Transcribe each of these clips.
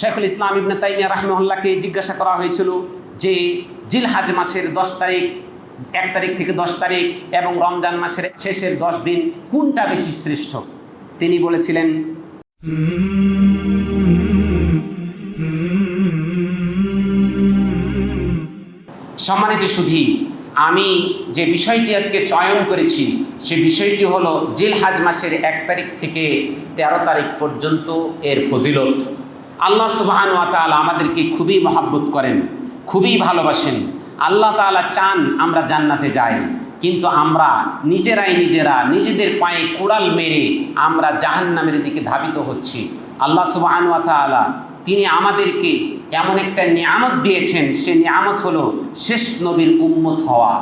শেখুল ইসলাম ইবনে তাইমিয়া রাহমহল্লাকে জিজ্ঞাসা করা হয়েছিল যে জিলহাজ মাসের দশ তারিখ, এক তারিখ থেকে দশ তারিখ এবং রমজান মাসের শেষের দশ দিন কোনটা বেশি শ্রেষ্ঠ? তিনি বলেছিলেন, সম্মানিত সুধী, আমি যে বিষয়টি আজকে চয়ন করেছি, সে বিষয়টি হলো জিলহাজ মাসের এক তারিখ থেকে ১৩ তারিখ পর্যন্ত এর ফজিলত। আল্লাহ সুবাহান তাআলা আমাদেরকে খুবই মহাব্বত করেন, খুবই ভালোবাসেন। আল্লাহ তাআলা চান আমরা জান্নাতে যাই, কিন্তু আমরা নিজেরাই নিজেরা নিজেদের পায়ে কুড়াল মেরে আমরা জাহান্নামের দিকে ধাবিত হচ্ছি। আল্লাহ সুবাহান তাআলা তিনি আমাদেরকে এমন একটা নিয়ামত দিয়েছেন, সে নিয়ামত হলো শেষ নবীর উম্মত হওয়া।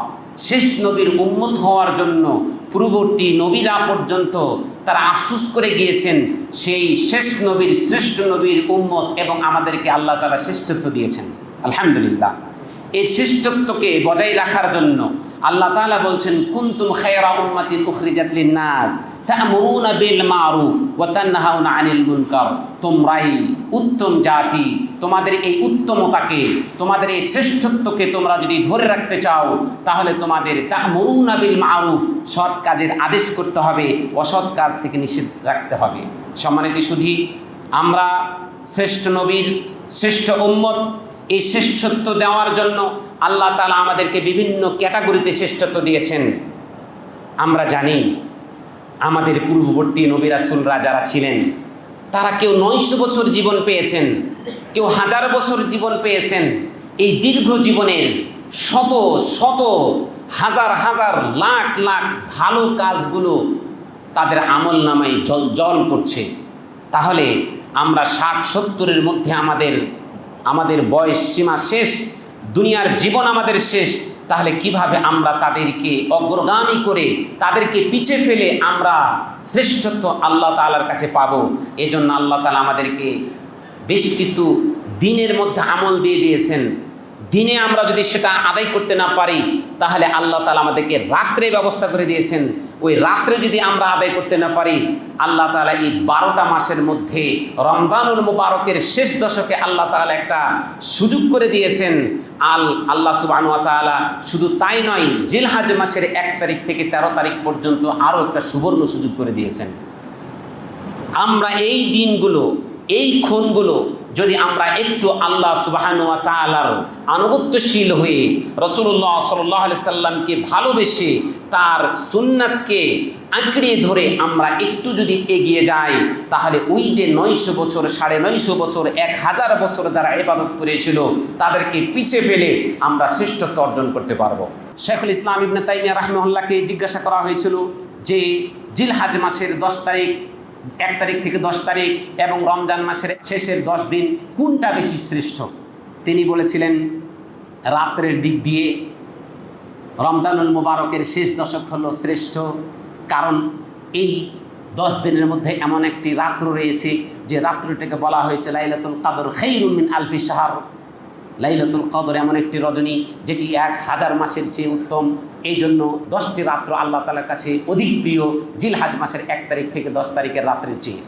শেষ নবীর উম্মত হওয়ার জন্য পূর্ববর্তী নবীরা পর্যন্ত তারা আফসুস করে গিয়েছেন সেই শেষ নবীর, শ্রেষ্ঠ নবীর উম্মত এবং আমাদেরকে আল্লাহ তালা শ্রেষ্ঠত্ব দিয়েছেন। আলহামদুলিল্লাহ। এই শ্রেষ্ঠত্বকে বজায় রাখার জন্য আল্লাহ তাআলা বলছেন, কুনতুম খায়রা উম্মাতিন উখরিজাত লিন-নাস, তা'মুরুনা বিল আনিল মুনকার। তোমরাই উত্তম জাতি তোমাদের এই উত্তমতাকে, তোমাদের এই শ্রেষ্ঠত্বকে তোমরা যদি ধরে রাখতে চাও, তাহলে তোমাদের তা'মুরুনা বিল মারুফ, সৎ কাজের আদেশ করতে হবে, অসৎ কাজ থেকে নিষেধ রাখতে হবে। সম্মানিত সুধী, আমরা শ্রেষ্ঠ নবীর, শ্রেষ্ঠ উম্মত, এই শ্রেষ্ঠত্ব দেওয়ার জন্য আল্লাহ তালা আমাদেরকে বিভিন্ন ক্যাটাগরিতে শ্রেষ্ঠত্ব দিয়েছেন। আমরা জানি, আমাদের পূর্ববর্তী নবিরাসুলরা যারা ছিলেন, তারা কেউ নয়শো বছর জীবন পেয়েছেন। কেউ হাজার বছর জীবন পেয়েছেন, এই দীর্ঘ জীবনের শত শত, হাজার হাজার, লাখ লাখ ভালো কাজগুলো তাদের আমল নামায় জল জল করছে। তাহলে আমরা ষাট, সত্তরের মধ্যে আমাদের আমাদের বয়স সীমা শেষ, দুনিয়ার জীবন আমাদের শেষ, তাহলে কীভাবে আমরা তাদেরকে অগ্রগামী করে, তাদেরকে পিছে ফেলে আমরা শ্রেষ্ঠত্ব আল্লাহ তালার কাছে পাবো? এজন্য আল্লাহ তালা আমাদেরকে বেশ কিছু দিনের মধ্যে আমল দিয়ে দিয়েছেন। দিনে আমরা যদি সেটা আদায় করতে না পারি, তাহলে আল্লাহ তালা আমাদেরকে রাত্রে ব্যবস্থা করে দিয়েছেন। ওই রাত্রে যদি আমরা আদায় করতে না পারি, আল্লাহ তালা এই বারোটা মাসের মধ্যে রমজানুল মুবারকের শেষ দশকে আল্লাহ তালা একটা সুযোগ করে দিয়েছেন। আল, আল্লাহ সুবাহ শুধু তাই নয়, জিলহাজ মাসের এক তারিখ থেকে ১৩ তারিখ পর্যন্ত আরও একটা সুবর্ণ সুযোগ করে দিয়েছেন। আমরা এই দিনগুলো এই খুনগুলো যদি আমরা একটু আল্লাহ সুবাহানুয়া তালার আনুগত্যশীল হয়ে রসুল্লাহ সাল্লাহ সাল্লামকে ভালোবেসে তার সুন্নাতকে আঁকড়িয়ে ধরে আমরা একটু যদি এগিয়ে যাই, তাহলে ওই যে নয়শো বছর, সাড়ে নয়শো বছর, এক হাজার বছর যারা এবাদত করেছিল, তাদেরকে পিছে ফেলে আমরা শ্রেষ্ঠত্ব অর্জন করতে পারব। শেখুল ইসলাম ইবনে তাইমিয়া রাহমহল্লাকে জিজ্ঞাসা করা হয়েছিল যে জিলহাজ মাসের দশ তারিখ এক তারিখ থেকে দশ তারিখ এবং রমজান মাসের শেষের দশ দিন কোনটা বেশি শ্রেষ্ঠ? তিনি বলেছিলেন, রাত্রের দিক দিয়ে রমজানুল মুবারকের শেষ দশক হলো শ্রেষ্ঠ, কারণ এই দশ দিনের মধ্যে এমন একটি রাত্র রয়েছে যে রাত্রটাকে বলা হয়েছে লাইলাতুল কাদর খৈরুমিন আলফি সাহার লাইলাতুল কদর এমন একটি রজনী যেটি এক হাজার মাসের চেয়ে উত্তম। এই জন্য দশটি রাত্র আল্লাহ তালার কাছে অধিক প্রিয় জিলহাজ মাসের এক তারিখ থেকে দশ তারিখের রাত্রের চেয়ে।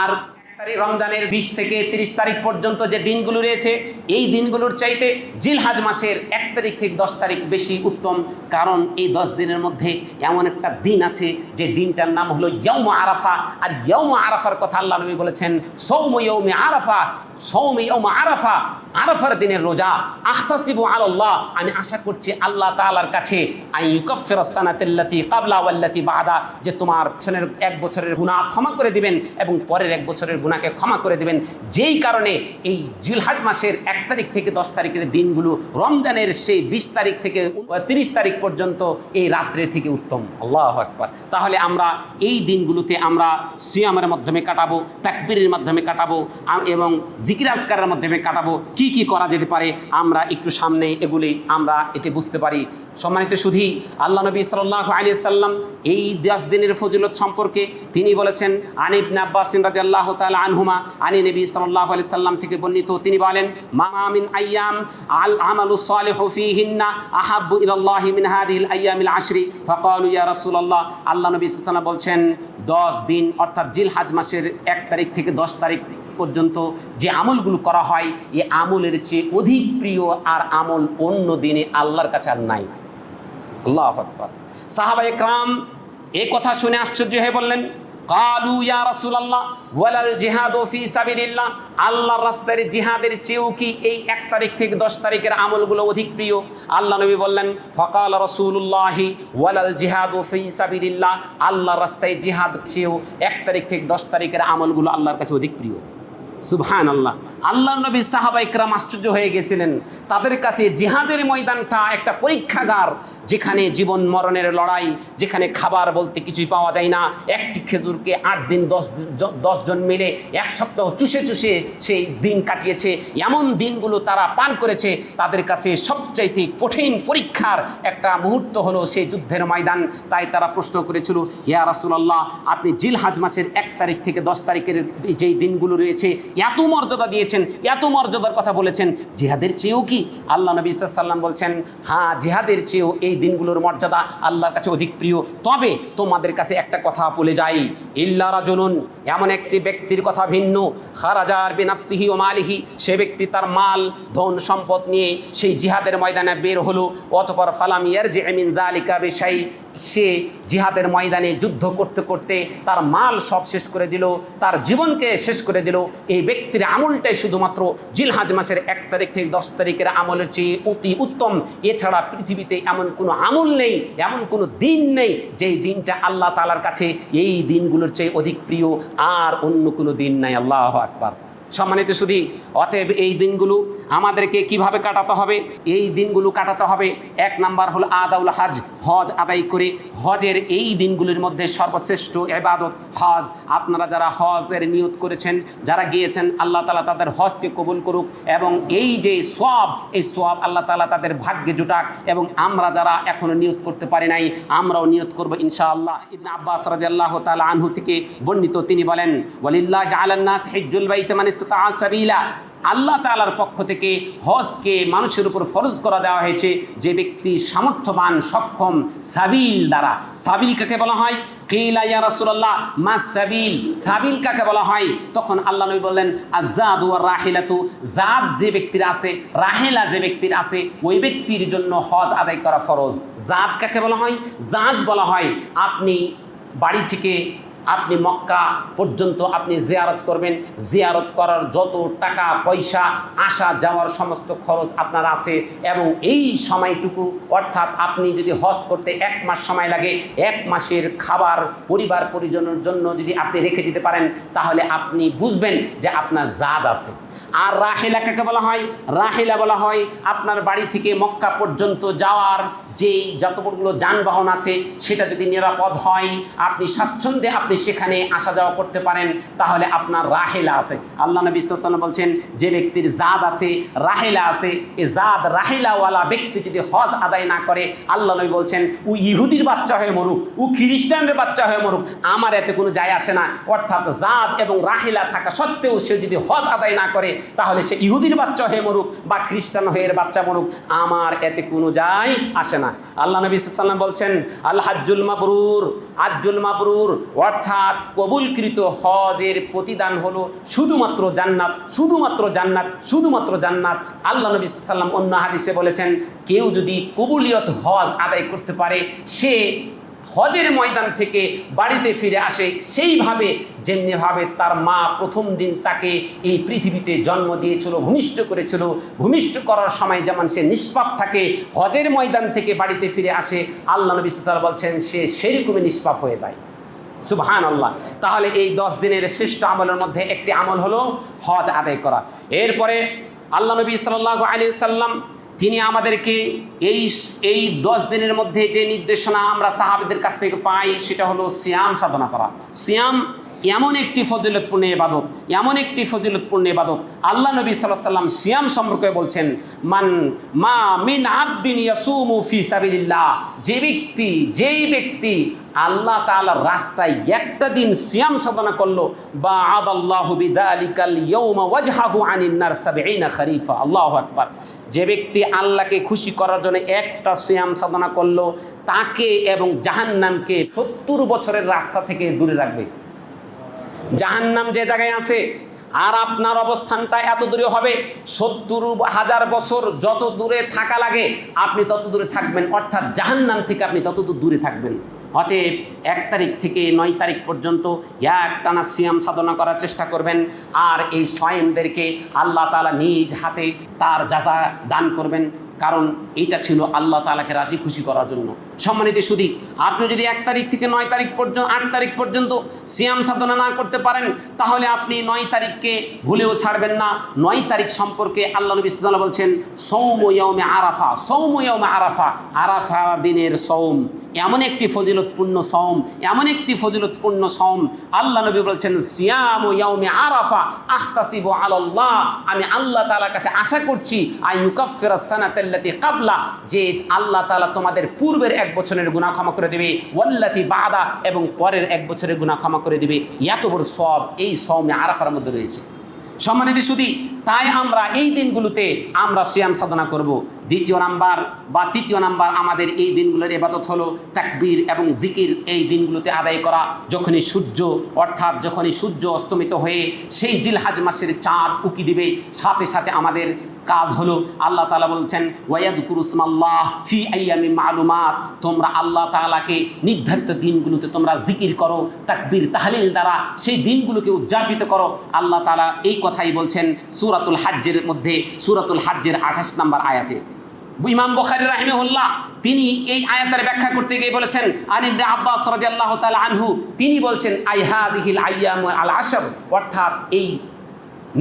আর তারিখ রমজানের বিশ থেকে তিরিশ তারিখ পর্যন্ত যে দিনগুলো রয়েছে, এই দিনগুলোর চাইতে জিলহাজ মাসের এক তারিখ থেকে দশ তারিখ বেশি উত্তম। কারণ এই দশ দিনের মধ্যে এমন একটা দিন আছে যে দিনটার নাম হলো ইয়ৌম আরাফা। আর ইয়ৌম আরাফার কথা আল্লাহ নবী বলেছেন, সৌম ইয়ৌমে আরাফা, সৌম ইয়ৌম আরাফা। আরাফার দিনের রোজা, আহতাসিবু আল্লাহ আমি আশা করছি আল্লাহ তাআলার কাছে আই বাদা, যে তোমার পিছনের এক বছরের গুনাহ ক্ষমা করে দিবেন এবং পরের এক বছরের গুনাহকে ক্ষমা করে দিবেন। যেই কারণে এই জিলহাজ মাসের এক তারিখ থেকে দশ তারিখের দিনগুলো, রমজানের সেই বিশ তারিখ থেকে তিরিশ তারিখ পর্যন্ত এই রাত্রে থেকে উত্তম। আল্লাহ আকবার। তাহলে আমরা এই দিনগুলোতে আমরা সিয়ামের মাধ্যমে কাটাবো, তাকবীরের মাধ্যমে কাটাবো এবং জিকির আজকারের মাধ্যমে কাটাবো। কি কি করা যেতে পারে, আমরা একটু সামনে এগুলি আমরা এতে বুঝতে পারি। সম্মানিত সুধী, আল্লাহ নবী সাল্লাহ আলী সাল্লাম এই দশ দিনের ফজিলত সম্পর্কে তিনি বলেছেন আনিব নাব্বাসিন রাজি আল্লাহ তাল আনহুমা, আনি নবী সাল্লাহ আলি সাল্লাম থেকে বর্ণিত তিনি বলেন মামিন আয়াম আল আমালু সালেহ ফিহিন্না আহাব্বু ইলাল্লাহি মিন হাদিল আয়ামিল আশরি। ফাকালু ইয়া রাসূলুল্লাহ, আল্লাহ নবী সাল্লাল্লাহু বলছেন, দশ দিন অর্থাৎ জিলহাজ মাসের এক তারিখ থেকে দশ তারিখ পর্যন্ত যে আমলগুলো করা হয়, এই আমলের চেয়ে অধিক প্রিয় আর আমল অন্য দিনে আল্লাহর কাছে আর নাই। আল্লাহ আকবর। সাহাবা একরাম এ কথা শুনে আশ্চর্য হয়ে বললেন, কালু ইয়া রাসূলুল্লাহ, ওয়ালাল জিহাদু ফি সাবিলিল্লাহ, আল্লাহর রাস্তায় জিহাদের চেয়েও কি এই এক তারিখ থেকে দশ তারিখের আমলগুলো অধিক প্রিয়? আল্লাহ নবী বললেন, ফকাল রাসূলুল্লাহি, ওয়ালাল জিহাদু ফি সাবিলিল্লাহ, আল্লাহর রাস্তায় জিহাদ চেয়েও এক তারিখ থেকে দশ তারিখের আমলগুলো আল্লাহর কাছে অধিক প্রিয়। সুবহান আল্লাহ আল্লাহ নবী সাহাবা ইকরাম আশ্চর্য হয়ে গেছিলেন। তাদের কাছে জিহাদের ময়দানটা একটা পরীক্ষাগার, যেখানে জীবন মরণের লড়াই, যেখানে খাবার বলতে কিছুই পাওয়া যায় না। একটি খেজুরকে আট দিন, দশ দশজন মিলে এক সপ্তাহ চুষে চুষে সেই দিন কাটিয়েছে। এমন দিনগুলো তারা পান করেছে। তাদের কাছে সবচাইতে কঠিন পরীক্ষার একটা মুহূর্ত হলো সেই যুদ্ধের ময়দান। তাই তারা প্রশ্ন করেছিল, ইয়া রাসূলুল্লাহ, আপনি জিলহাজ মাসের এক তারিখ থেকে দশ তারিখের যেই দিনগুলো রয়েছে এত মর্যাদা দিয়েছেন, এত মর্যাদার কথা বলেছেন, জিহাদের চেয়েও কি? আল্লাহ নবী সাল্লাম বলছেন হ্যাঁ জিহাদের চেয়েও এই দিনগুলোর মর্যাদা আল্লাহর কাছে অধিক প্রিয়। তবে তোমাদের কাছে একটা কথা বলে যাই। ইল্লা রাজুলুন, এমন একটি ব্যক্তির কথা ভিন্ন। খারাজার বিনাফসিহি ও মালিহি, সে ব্যক্তি তার মাল, ধন, সম্পদ নিয়ে সেই জিহাদের ময়দানে বের হলো। অতপর ফালাম ইয়ার যে এমিন জালিকা বেশাই সে জিহাদের ময়দানে যুদ্ধ করতে করতে তার মাল সব শেষ করে দিল, তার জীবনকে শেষ করে দিল। এই ব্যক্তির আমলটাই শুধুমাত্র জিলহাজ মাসের এক তারিখ থেকে দশ তারিখের আমলের চেয়ে অতি উত্তম। এছাড়া পৃথিবীতে এমন কোনো আমল নেই, এমন কোনো দিন নেই যেই দিনটা আল্লাহ তালার কাছে এই দিনগুলোর চেয়ে অধিক প্রিয়। আর অন্য কোনো দিন নাই, আল্লাহ আকবার। সম্মানিত শুধু অতএব এই দিনগুলো আমাদেরকে কীভাবে কাটাতে হবে? এই দিনগুলো কাটাতে হবে। এক নাম্বার হলো আদাউল হাজ। হজ আদায় করে হজের এই দিনগুলির মধ্যে সর্বশ্রেষ্ঠ এবাদত হজ। আপনারা যারা হজের নিয়ত করেছেন, যারা গিয়েছেন, আল্লাহ তালা তাদের হজকে কবুল করুক এবং এই যে সব এই সব আল্লাহ তালা তাদের ভাগ্যে জুটাক এবং আমরা যারা এখনও নিয়ত করতে পারি নাই, আমরাও নিয়ত করব ইনশাআল্লাহ। ইবনে আব্বাস রাজি আল্লাহ তালা আনহু থেকে বর্ণিত তিনি বলেন, ওয়ালিল্লাহ আলান্নাস হিজ্জুল বাইতে মানে সাবিলা। আল্লাহ তালার পক্ষ থেকে হজকে মানুষের উপর ফরজ করা দেওয়া হয়েছে। যে ব্যক্তি সামর্থ্যবান, সক্ষম, সাবিল দ্বারা। সাবিল কাকে বলা হয়? কেলা ইয়া রাসূলুল্লাহ, মা সাবিল। সাবিল কাকে বলা হয়? তখন আল্লাহ নবী বললেন আজাদ ওয়া রাহিলাতু। জাদ যে ব্যক্তির আছে, রাহেলা যে ব্যক্তির আছে, ওই ব্যক্তির জন্য হজ আদায় করা ফরজ। জাদ কাকে বলা হয়? জাদ বলা হয়, আপনি বাড়ি থেকে আপনি মক্কা পর্যন্ত আপনি জিয়ারত করবেন। জিয়ারত করার যত টাকা, পয়সা আসা যাওয়ার সমস্ত খরচ আপনার আছে এবং এই সময়টুকু, অর্থাৎ আপনি যদি হজ করতে এক মাস সময় লাগে, এক মাসের খাবার পরিবার পরিজনের জন্য যদি আপনি রেখে যেতে পারেন, তাহলে আপনি বুঝবেন যে আপনার জাদ আছে। আর রাহেলা কাকে বলা হয়, রাহেলা বলা হয়, আপনার বাড়ি থেকে মক্কা পর্যন্ত যাওয়ার যেই যতগুলো যানবাহন আছে, সেটা যদি নিরাপদ হয়, আপনি স্বাচ্ছন্দ্যে আপনি সেখানে আসা যাওয়া করতে পারেন, তাহলে আপনার রাহেলা আছে। আল্লাহ নবী সাল্লাম বলছেন, যে ব্যক্তির জাদ আছে, রাহেলা আছে, এ জাদ রাহেলাওয়ালা ব্যক্তি যদি হজ আদায় না করে, আল্লাহ নবী বলছেন, ও ইহুদির বাচ্চা হয়ে মরুক, ও খ্রিস্টানের বাচ্চা হয়ে মরুক, আমার এতে কোনো যায় আসে না। অর্থাৎ জাদ এবং রাহেলা থাকা সত্ত্বেও সে যদি হজ আদায় না করে তাহলে সে ইহুদির বাচ্চা হয়ে মরুক বা খ্রিস্টান হয়ে এর বাচ্চা মরুক, আমার এতে কোনো যাই আসে না। আল্লাহ নবী সাল্লাম বলছেন আল্লাহ হাজ্জুল মাবরুর, আজ্জুল মাবরুর, অর্থাৎ কবুলকৃত হজের প্রতিদান হলো শুধুমাত্র জান্নাত শুধুমাত্র জান্নাত শুধুমাত্র জান্নাত। আল্লাহ নবী সাল্লাম অন্য হাদিসে বলেছেন, কেউ যদি কবুলিয়ত হজ আদায় করতে পারে, সে হজের ময়দান থেকে বাড়িতে ফিরে আসে, সেইভাবে যেমনিভাবে তার মা প্রথম দিন তাকে এই পৃথিবীতে জন্ম দিয়েছিল, ভূমিষ্ঠ করেছিল। ভূমিষ্ঠ করার সময় যেমন সে নিষ্পাপ থাকে, হজের ময়দান থেকে বাড়িতে ফিরে আসে, আল্লাহ নবী সাল্লাল্লাহু বলছেন, সে সেরকমই নিষ্পাপ হয়ে যায়। সুবহান আল্লাহ তাহলে এই দশ দিনের শ্রেষ্ঠ আমলের মধ্যে একটি আমল হলো হজ আদায় করা। এরপরে আল্লাহ নবী সাল্লাহ আলী সাল্লাম তিনি আমাদেরকে এই এই দশ দিনের মধ্যে যে নির্দেশনা আমরা সাহাবিদের কাছ থেকে পাই, সেটা হলো সিয়াম সাধনা করা। সিয়াম এমন একটি ফজিলতপূর্ণ ইবাদত, এমন একটি ফজিলতপূর্ণ ইবাদত। আল্লাহ নবী সাল্লাহ সাল্লাম সিয়াম সম্পর্কে বলছেন, মান, মা মিন ইয়াসুমু ফি যে ব্যক্তি, যেই ব্যক্তি আল্লাহ তাআলার রাস্তায় একটা দিন সিয়াম সাধনা করল বা আদাল্লাহু বিদালিকাল ইয়াউমা ওয়াজহাহু আনিন নার সাবঈনা খরিফা। আল্লাহু আকবার। যে ব্যক্তি আল্লাহকে খুশি করার জন্য একটা সিয়াম সাধনা করল, তাকে এবং জাহান্নামকে সত্তর বছরের রাস্তা থেকে দূরে রাখবে। জাহান্নাম যে জায়গায় আছে, আর আপনার অবস্থানটা এত দূরে হবে, সত্তর হাজার বছর যত দূরে থাকা লাগে, আপনি তত দূরে থাকবেন। অর্থাৎ জাহান্নাম থেকে আপনি তত দূরে থাকবেন। অতএব এক তারিখ থেকে নয় তারিখ পর্যন্ত এক টানা সিয়াম সাধনা করার চেষ্টা করবেন। আর এই স্বয়ংদেরকে আল্লাহ তালা নিজ হাতে তার যা দান করবেন। কারণ এইটা ছিল আল্লাহ তালাকে রাজি খুশি করার জন্য। সম্মানিত সুদী আপনি যদি এক তারিখ থেকে নয় তারিখ পর্যন্ত, আট তারিখ পর্যন্ত সিয়াম সাধনা না করতে পারেন, তাহলে আপনি নয় তারিখকে ভুলেও ছাড়বেন না। নয় তারিখ সম্পর্কে আল্লাহ নবী সাল্লাল্লাহু বলছেন, সৌম ইয়মে আরাফা, সৌম ইয়মে আরাফা। আরাফা দিনের সৌম, এমন একটি ফজিলতপূর্ণ সৌম, এমন একটি ফজিলতপূর্ণ সৌম। আল্লাহ নবী বলছেন, সিয়াম ইয়মে আরাফা আখতাসিব আল্লাহ আমি আল্লাহ তাআলার কাছে আশা করছি আই ইউকাফির সানাতাল্লাতি কাবলা, যে আল্লাহ তাআলা তোমাদের পূর্বের এক বছরের গুণা ক্ষমা করে দিবে। ওয়াল্লাতি বাদা, এবং পরের এক বছরের গুণা ক্ষমা করে দিবে। এত বড় সব এই সৌমে আরাফার মধ্যে রয়েছে। সম্মানিত সুদী তাই আমরা এই দিনগুলোতে আমরা সিয়াম সাধনা করব। দ্বিতীয় নাম্বার বা তৃতীয় নাম্বার আমাদের এই দিনগুলোর এবাদত হলো তাকবীর এবং জিকির এই দিনগুলোতে আদায় করা। যখনই সূর্য অর্থাৎ যখনই সূর্য অস্তমিত হয়ে সেই জিলহাজ মাসের চাঁদ উকি দিবে, সাথে সাথে আমাদের কাজ হলো আল্লাহ তালা বলছেন ওয়াদ কুরুসমাল্লাহ ফি আইয়ামি মালুমাত। তোমরা আল্লাহ তালাকে নির্ধারিত দিনগুলোতে তোমরা জিকির করো, তাকবীর, তাহলিল দ্বারা সেই দিনগুলোকে উদযাপিত করো। আল্লাহ তালা এই কথাই বলছেন সুরাতুল হাজ্জের মধ্যে, সুরাতুল হাজ্জের আঠাশ নম্বর আয়াতে। ইমাম বখারি রাহিমহুল্লাহ, তিনি এই আয়াতের ব্যাখ্যা করতে গিয়ে বলেছেন আনিবনে আব্বাস আল্লাহ তাল আনহু তিনি বলছেন আইহা আইহাদিহিল আইয়াম আল আশর অর্থাৎ এই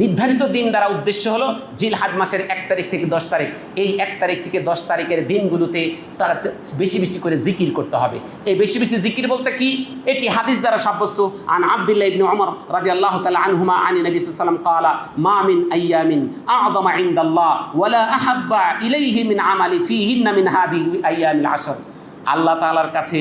নির্ধারিত দিন দ্বারা উদ্দেশ্য হলো জিলহাজ মাসের এক তারিখ থেকে দশ তারিখ। এই এক তারিখ থেকে দশ তারিখের দিনগুলোতে তারা বেশি বেশি করে জিকির করতে হবে। এই বেশি বেশি জিকির বলতে কি? এটি হাদিস দ্বারা সাব্যস্ত। আন আব্দুল্লাহ ইবনে ওমর রাজি আল্লাহ তালা আনহুমা আনি নবী সাল্লাম কালা, মা মিন আদমা ইনদাল্লাহ ওয়ালা আহাব্বা ইলাইহি মিন আমালি ফিহিন্না মিন হাদি আইয়ামিল আশর। আল্লাহ তাআলার কাছে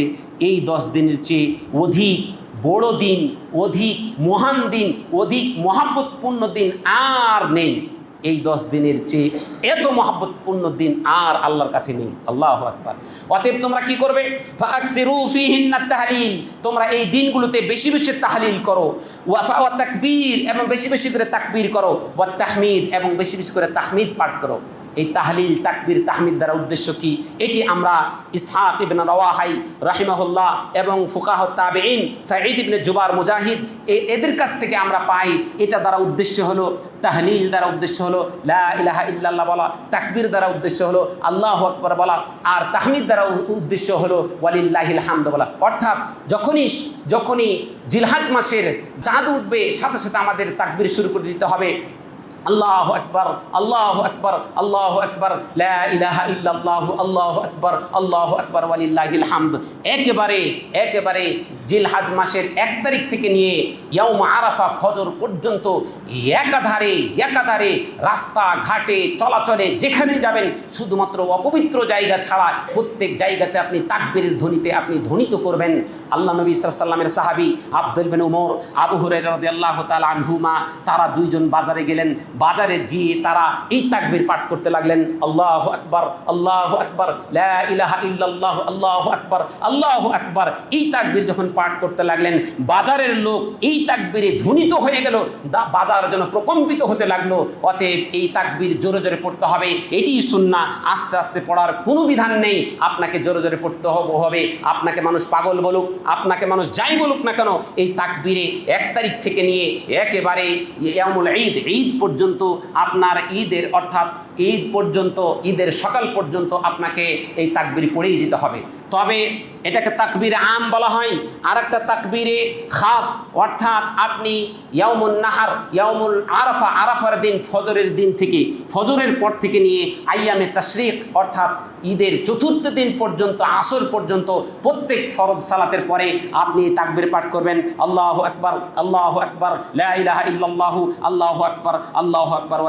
এই দশ দিনের চেয়ে অধিক বড় দিন, অধিক মহান দিন, অধিক মহাব্বতপূর্ণ দিন আর নেই। এই দশ দিনের চেয়ে এত মহাব্বতপূর্ণ দিন আর আল্লাহর কাছে নেই। আল্লাহ আকবার। অতএব তোমরা কি করবে? তাহলিল। তোমরা এই দিনগুলোতে বেশি বেশি তাহলিল করো। ওয়াফা ওয়া তাকবীর এবং বেশি বেশি করে তাকবীর করো। ওয়া তাহমিদ এবং বেশি বেশি করে তাহমিদ পাঠ করো। এই তাহলিল, তাকবির, তাহমিদ দ্বারা উদ্দেশ্য কি? এটি আমরা ইসহাক ইবনে রওয়াহাই রাহিমাহুল্লাহ এবং ফুকাহ তাবেইন সাঈদ ইবনে জুবার মুজাহিদ এদের কাছ থেকে আমরা পাই। এটা দ্বারা উদ্দেশ্য হলো, তাহলিল দ্বারা উদ্দেশ্য হলো, লা ইলাহা ইল্লাল্লাহ বলা, তাকবির দ্বারা উদ্দেশ্য হলো, আল্লাহ আকবর বলা, আর তাহমিদ দ্বারা উদ্দেশ্য হলো, ওয়ালিল্লাহিল হামদ বলা। অর্থাৎ যখনই যখনই জিলহাজ মাসের চাঁদ উঠবে, সাথে সাথে আমাদের তাকবির শুরু করে দিতে হবে। আল্লাহ আকবর আল্লাহ আকবর আল্লাহ আকবর ইলাহা ইল্লাল্লাহ, আল্লাহ আকবর আল্লাহ আকবর, ওয়ালিল্লাহিল হামদ। একেবারে একেবারে জিলহাজ মাসের এক তারিখ থেকে নিয়ে ইয়াউম আরাফা ফজর পর্যন্ত একাধারে একাধারে রাস্তা ঘাটে, চলাচলে যেখানে যাবেন, শুধুমাত্র অপবিত্র জায়গা ছাড়া প্রত্যেক জায়গাতে আপনি তাকবীরের ধ্বনিতে আপনি ধ্বনিত করবেন। আল্লাহ নবী সাল্লামের সাহাবি আব্দুল বিন উমর, আবু হুরায়রা রাদিয়াল্লাহু তাআলা আনহুমা, তারা দুইজন বাজারে গেলেন। বাজারে গিয়ে তারা এই তাকবীর পাঠ করতে লাগলেন, আল্লাহ আকবর আল্লাহ আকবর, লা ইলাহা ইল্লাল্লাহ, আল্লাহ আকবর আল্লাহ আকবর। এই তাকবীর যখন পাঠ করতে লাগলেন, বাজারের লোক এই তাকবিরে ধ্বনিত হয়ে গেল বাজার যেন প্রকম্পিত হতে লাগল। অতএব এই তাকবীর জোরে জোরে পড়তে হবে এটিই সুন্না আস্তে আস্তে পড়ার কোনো বিধান নেই, আপনাকে জোরে জোরে পড়তে হবে আপনাকে মানুষ পাগল বলুক, আপনাকে মানুষ যাই বলুক না কেন, এই তাকবিরে এক তারিখ থেকে নিয়ে একেবারে ইয়ামুল ঈদ ঈদ পর্যন্ত আপনার ঈদের অর্থাৎ ঈদ পর্যন্ত, ঈদের সকাল পর্যন্ত আপনাকে এই তাকবীর পড়েই যেতে হবে। তবে এটাকে তাকবীরে আম বলা হয়। আর একটা তাকবীরে খাস, অর্থাৎ আপনি ইয়ামুল নাহার ইয়ামুল আরাফা, আরাফার দিন, ফজরের দিন থেকে, ফজরের পর থেকে নিয়ে আইয়ামে তাশরিক, অর্থাৎ ঈদের চতুর্থ দিন পর্যন্ত, আসর পর্যন্ত, প্রত্যেক ফরজ সালাতের পরে আপনি তাকবীর পাঠ করবেন। আল্লাহ আকবার আল্লাহ আকবার, লা ইলাহা ইল্লাল্লাহু, আল্লাহু আকবার আল্লাহু আকবার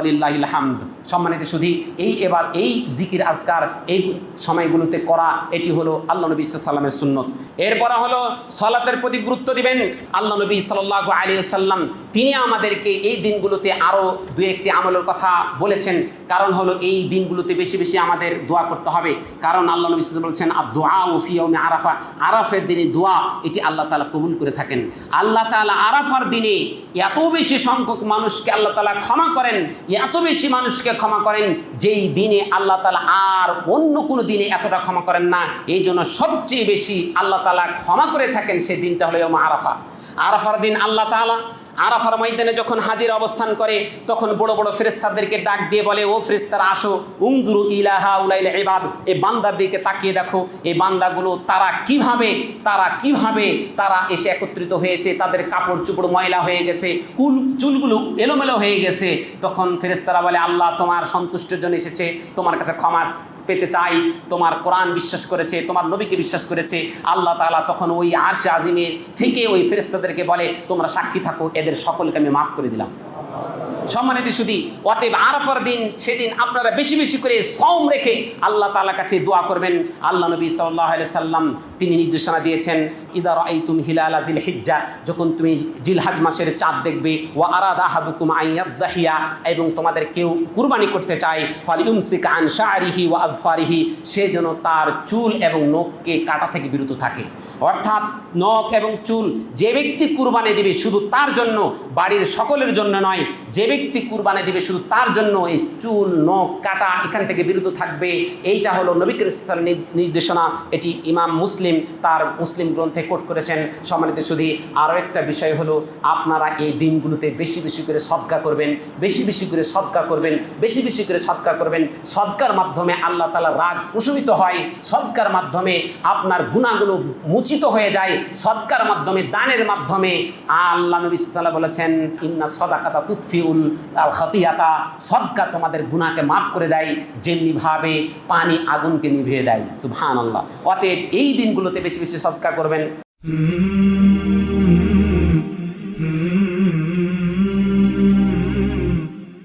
হামদ। সম্মানিত শুধু এই এবার এই জিকির, আজকার এই সময়গুলোতে করা, এটি হলো আল্লাহ নবী সাল্লামের সুন্নত। এরপর হলো সলাতের প্রতি গুরুত্ব দিবেন আল্লাহ নবী সাল্লাহ আলী সাল্লাম তিনি আমাদেরকে এই দিনগুলোতে আরও দু একটি আমলের কথা বলেছেন। কারণ হলো এই দিনগুলোতে বেশি বেশি আমাদের দোয়া করতে হবে। কারণ আল্লাহ নবী বলছেন আর দোয়া ওফিয়মে আরাফা। আরাফের দিনে দোয়া, এটি আল্লাহ তালা কবুল করে থাকেন। আল্লাহ তালা আরাফার দিনে এত বেশি সংখ্যক মানুষকে আল্লাহ তালা ক্ষমা করেন, এত বেশি মানুষকে ক্ষমা করেন যেই দিনে আল্লাহ তালা আর অন্য কোনো দিনে এতটা ক্ষমা করেন না, এই জন্য সবচেয়ে বেশি আল্লাহ তালা ক্ষমা করে থাকেন সেই দিনটা হলো আরাফা আরাফার দিন আল্লাহ তালা আরাফার ময়দানে যখন হাজির অবস্থান করে, তখন বড় বড় ফেরেস্তাদেরকে ডাক দিয়ে বলে, ও ফেরেস্তারা আসো। উংদুরু ইলাহা উলাইল ইবাদ। এই বান্দার দিকে তাকিয়ে দেখো এই বান্দাগুলো তারা কীভাবে তারা কীভাবে, তারা এসে একত্রিত হয়েছে, তাদের কাপড় চুপড় ময়লা হয়ে গেছে কুল চুলগুলো এলোমেলো হয়ে গেছে। তখন ফেরেস্তারা বলে, আল্লাহ তোমার সন্তুষ্টের জন্য এসেছে, তোমার কাছে ক্ষমা পেতে চাই। তোমার কোরআন বিশ্বাস করেছে, তোমার নবীকে বিশ্বাস করেছে। আল্লাহ তালা তখন ওই আর্শ আজিমের থেকে ওই ফেরিস্তাদেরকে বলে, তোমরা সাক্ষী থাকো, এদের সকলকে আমি মাফ করে দিলাম। সম্মানিত শুধু অতএব আরাফার দিন সেদিন আপনারা বেশি বেশি করে সম রেখে আল্লাহ তাআলার কাছে দোয়া করবেন। আল্লাহ নবী সাল্লাহ সাল্লাম তিনি নির্দেশনা দিয়েছেন ইদার এই তুমি হিলালা দিল হিজ্জা যখন তুমি জিলহাজ মাসের চাঁদ দেখবে ও আরাদা হাদুকুম আইয়াদ্দাহিয়া এবং তোমাদের কেউ কুরবানি করতে চায়, ফল ইউমসিক আন শাহরিহি ও আজফারিহি সে যেন তার চুল এবং নখকে কাটা থেকে বিরত থাকে। অর্থাৎ নখ এবং চুল যে ব্যক্তি কুরবানি দিবে শুধু তার জন্য, বাড়ির সকলের জন্য নয়, যে কুরবানি দিবে শুধু তার জন্য, এই চুল, নখ, কাটা এখান থেকে বিরত থাকবে। এইটা হলো নবী করিম নির্দেশনা। এটি ইমাম মুসলিম তার মুসলিম গ্রন্থে কোট করেছেন। সম্মানিত শুধু আরও একটা বিষয় হলো, আপনারা এই দিনগুলোতে বেশি বেশি করে সদকা করবেন, বেশি বেশি করে সদকা করবেন, বেশি বেশি করে সদকা করবেন। সদকার মাধ্যমে আল্লাহ তালা রাগ প্রশমিত হয়। সদকার মাধ্যমে আপনার গুণাগুলো মুচিত হয়ে যায়। সদকার মাধ্যমে দানের মাধ্যমে আল্লাহ নবী সাল্লাহ বলেছেন, ইন্না সদাকাতা তুৎফিউল আল খতিয়াতা সদকা তোমাদের গুণাকে মাফ করে দেয়, যেমনিভাবে পানি আগুনকে নিভিয়ে দেয় সুবহান আল্লাহ অতএব এই দিনগুলোতে বেশি বেশি সদকা করবেন.